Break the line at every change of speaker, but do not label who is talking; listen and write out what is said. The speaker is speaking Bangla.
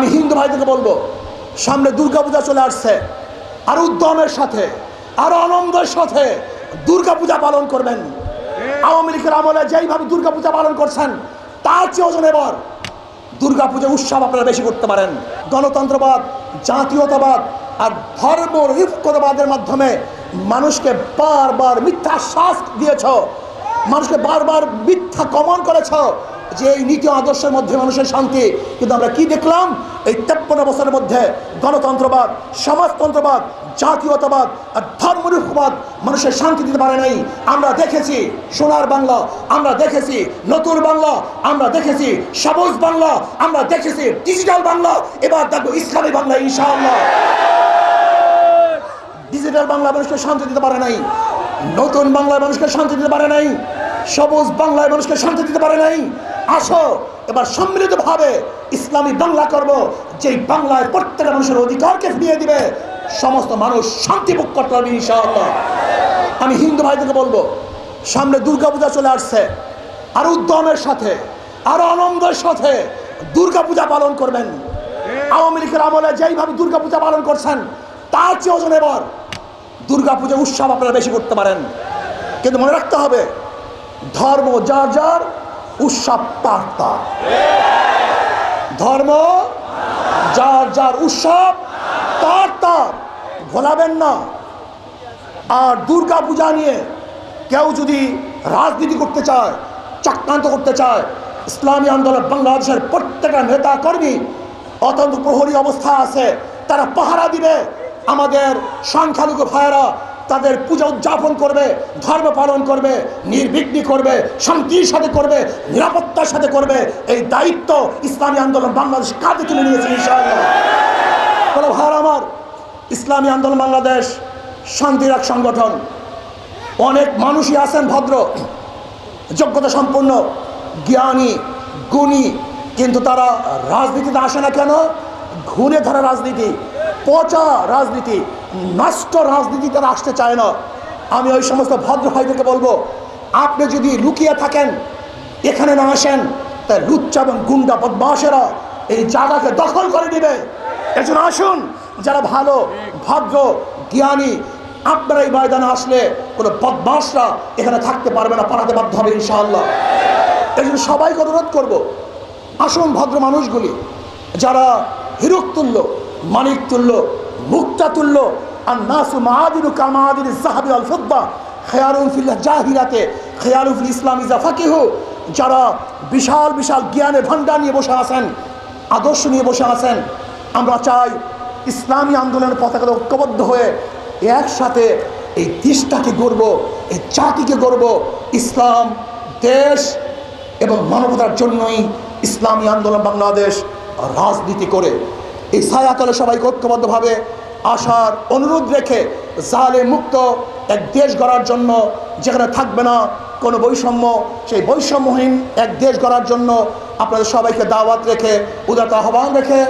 আমি হিন্দু ভাইদেরকে বলব, সামনে দুর্গাপূজা চলে আসছে। আর উদ্যমের সাথে, আর আনন্দের সাথে দুর্গাপূজা পালন করবেন। আওয়ামী লীগের আমলে যেইভাবে দুর্গাপূজা পালন করছেন, তার চেয়ে ওজন এবার দুর্গাপূজা উৎসব আপনারা বেশি করতে পারেন। গণতন্ত্রবাদ, জাতীয়তাবাদ আর ধর্ম রিফকতাবাদের মাধ্যমে মানুষকে বারবার মিথ্যা শ্বাস দিয়েছ, মানুষকে বারবার মিথ্যা কমন করেছ যে এই নীতি আদর্শের মধ্যে মানুষের শান্তি। কিন্তু আমরা কি দেখলাম? এই তেপ্পন্ন বছরের মধ্যে গণতন্ত্রবাদ, সমাজতন্ত্রবাদ, জাতীয়তাবাদ আর ধর্মনিরপবাদ মানুষের শান্তি দিতে পারে নাই। আমরা দেখেছি সোনার বাংলা, আমরা দেখেছি নতুন বাংলা, আমরা দেখেছি সবুজ বাংলা, আমরা দেখেছি ডিজিটাল বাংলা, এবার দেখব ইসলামী বাংলা, ইনশাআল্লাহ। ডিজিটাল বাংলা মানুষকে শান্তি দিতে পারে নাই। নতুন বাংলায় মানুষকে শান্তি দিতে পারে নাই। সবুজ বাংলায় মানুষকে শান্তি দিতে পারে নাই। আসো। এবার সম্মিলিতভাবে ইসলামী বাংলা করব, যেই বাংলায় প্রত্যেকটা মানুষের অধিকারকে ফিরিয়ে দিবে, সমস্ত মানুষ শান্তি ভোগ করতে পারবে আমি হিন্দু ভাইদেরকে বলব, সামনে দুর্গাপূজা চলে আসছে, আর উদ্যমের সাথে, আর আনন্দের সাথে দুর্গাপূজা পালন করবেন। আওয়ামী লীগের আমলে যেইভাবে দুর্গাপূজা পালন করছেন, তার চেয়ে ওজন এবার দুর্গাপূজা উৎসব আপনারা বেশি করতে পারেন। কিন্তু মনে রাখতে হবে, ধর্ম যার যার উৎসব তার ধর্ম, যার যার উৎসব, তার তার ভোলাবেন না। আর দুর্গা পূজা নিয়ে কেউ যদি রাজনীতি করতে চায়, চক্রান্ত করতে চায়, ইসলামী আন্দোলন বাংলাদেশের প্রত্যেকটা নেতা কর্মী, অত্যন্ত প্রহরী অবস্থা আছে, তারা পাহারা দিবে। আমাদের সংখ্যালঘু ভাইয়েরা তাদের পূজা উদযাপন করবে, ধর্ম পালন করবে, নির্বিঘ্নি করবে, শান্তির সাথে করবে, নিরাপত্তার সাথে করবে। এই দায়িত্ব ইসলামী আন্দোলন বাংলাদেশ কাঁধে তুলে নিয়েছে, ইনশাআল্লাহ। ভাইয়ার আমার, ইসলামী আন্দোলন বাংলাদেশ শান্তির এক সংগঠন। অনেক মানুষই আছেন ভদ্র, যোগ্যতা সম্পন্ন, জ্ঞানী, গুণী, কিন্তু তারা রাজনীতিতে আসে না কেন? ঘুরে ধরা রাজনীতি। পচা রাজনীতি, নষ্ট রাজনীতি তারা আসতে চায় না। আমি ওই সমস্ত ভদ্র ভাইদেরকে বলব, আপনি যদি লুকিয়ে থাকেন, এখানে না আসেন তাই লুচ্চা এবং গুন্ডা বদমাসেরা এই জায়গাকে দখল করে নেবে। এজন্য আসুন, যারা ভালো, ভদ্র, জ্ঞানী, আপনারা এই ময়দানে আসলে কোনো বদমাসরা এখানে থাকতে পারবে না, পালাতে বাধ্য হবে ইনশাআল্লাহ। এই জন্য সবাইকে অনুরোধ করব, আসুন ভদ্র মানুষগুলি, যারা হিরুক তুল্য মানিক তুল্য, মুক্তা তুল্য আর নাসু মাহাদিনু কামাদিন সাহাবি আল ফুদ্দা খেয়ারুল ফিল্লাহ জাহিরাতে খেয়ারুল ফিল ইসলাম ইজা ফাকিহু, যারা বিশাল বিশাল জ্ঞানের ভান্ডার নিয়ে বসে আছেন, আদর্শ নিয়ে বসে আছেন, আমরা চাই ইসলামী আন্দোলনের পতাকা ঐক্যবদ্ধ হয়ে একসাথে এই দেশটাকে গড়ব, এই জাতিকে গড়ব, ইসলাম, দেশ এবং মানবতার জন্যই ইসলামী আন্দোলন বাংলাদেশ রাজনীতি করে। এই ছায়াতলে সবাইকে ঐক্যবদ্ধভাবে আসার অনুরোধ রেখে জালে মুক্ত এক দেশ গড়ার জন্য যেখানে থাকবে না কোনো বৈষম্য, সেই বৈষম্যহীন এক দেশ গড়ার জন্য আপনাদের সবাইকে দাওয়াত রেখে উদারতা আহ্বান রেখে